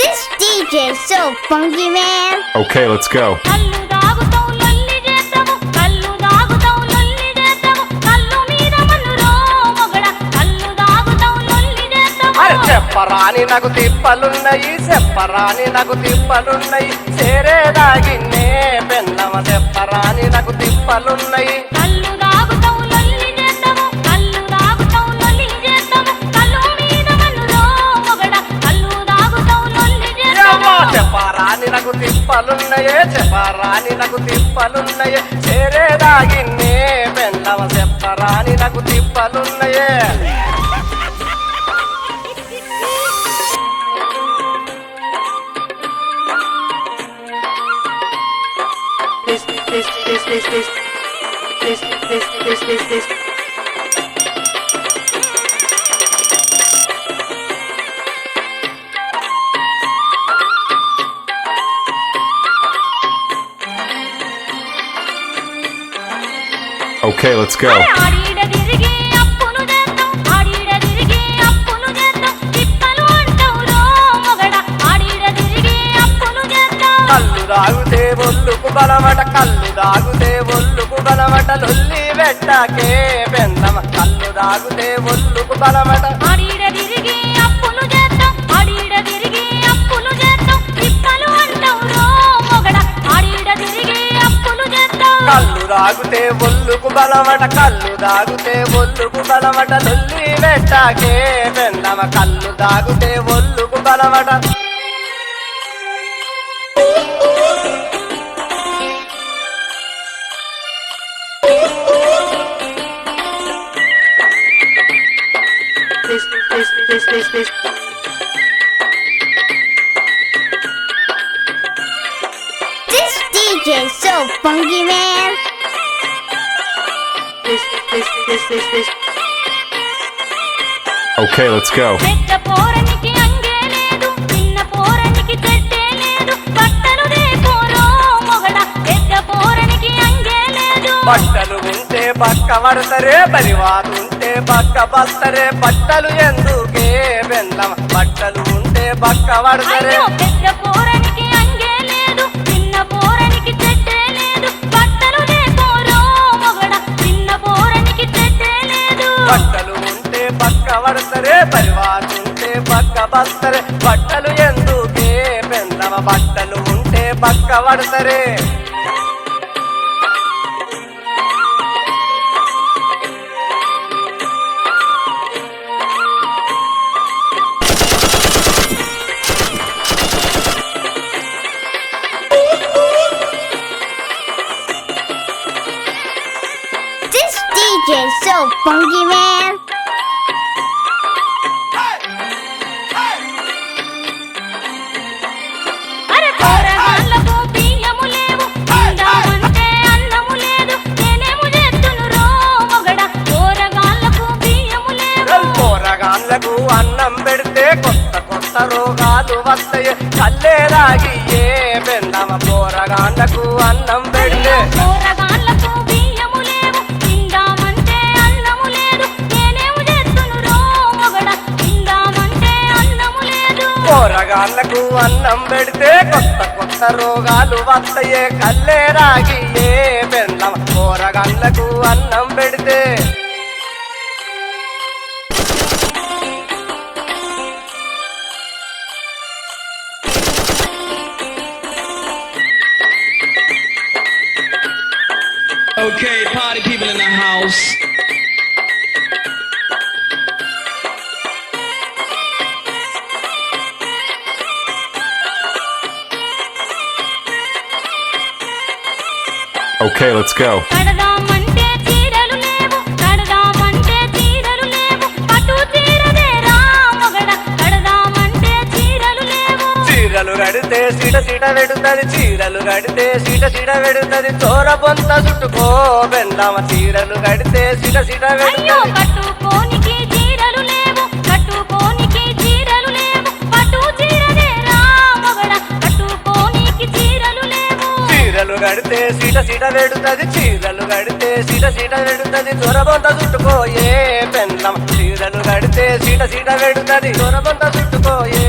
This DJ so funky, man. Okay, let's go. చెప్పరాని నాకు తిప్పలున్నాయి చెప్పరాని నాకు తిప్పలున్నాయి చేరే దాగిన్నే పెన్నవ చెప్పరాని నాకు తిప్పలున్నాయి నాకు తిప్పలున్నాయే చెప్పరాని నాకు తిప్పలున్నాయే చేరేదాగిన్నే పెన్నమ చెప్పరాని నాకు తిప్పలున్నాయే this, this, this, this, this, this, this, this, this, this. Okay, let's go. తాగుతే ఒళ్ళుకు బలవట కళ్ళు తాగుతే ఒళ్ళుకు బలవట లొల్లి పెట్టకే పెందమ. కళ్ళు తాగుతే కళ్ళు రాగుతే ఒళ్ళుకు బలవట కళ్ళు దాగుతే ఒళ్ళుకు బలవట నొల్లి వెట్టాకే వెండమ కళ్ళు దాగుతే ఒళ్ళుకు బలవట Please. DJ so funky man. Okay, let's go. బట్టలు వింటే పక్క పడతరే పరివాదు ఉంటే పక్క బస్తరే. బట్టలు ఎందుకే బెల్లం? బట్టలు ఉంటే పక్క పడతరే పూరనికి బస్తరే బట్టలు ఎందుకే పెందవ బట్టలు ఉంటే పక్క పడతరే DJ so funky, man. అంత రోగాలు వస్తాయి. కల్లే రాగి ఏ బెందమ పోరగాండకు అన్నం పెడితే. పోరగాళ్ళకు అన్నం పెడితే కొత్త కొత్త రోగాలు వస్తాయే. కల్లే రాగి ఏ బెందమ పోరగాళ్ళకు అన్నం పెడితే. Okay, party people in the house. Okay, let's go. చీరలు కడితే సీట సీట వెడుతుంది చీరలు కడితే సీట సీట వెడుతుంది. చోర పొంత చుట్టుకో బెండమ చీరలు కడితే సీట సీట వెడుతుంది. కట్టుకోనికి చీరలు లేవు కట్టుకోనికి చీరలు లేవు. పట్టు చీరదేరా మొగడ కట్టుకోనికి చీరలు లేవు. చీరలు కడితే సీట సీట వెడుతుంది చీరలు కడితే సీట సీట వెడుతుంది. చొరబొంత చుట్టుకోయే పెన్నమ చీరలు కడితే సీట సీట వెడుతుంది. చొరబొంత చుట్టుకోయే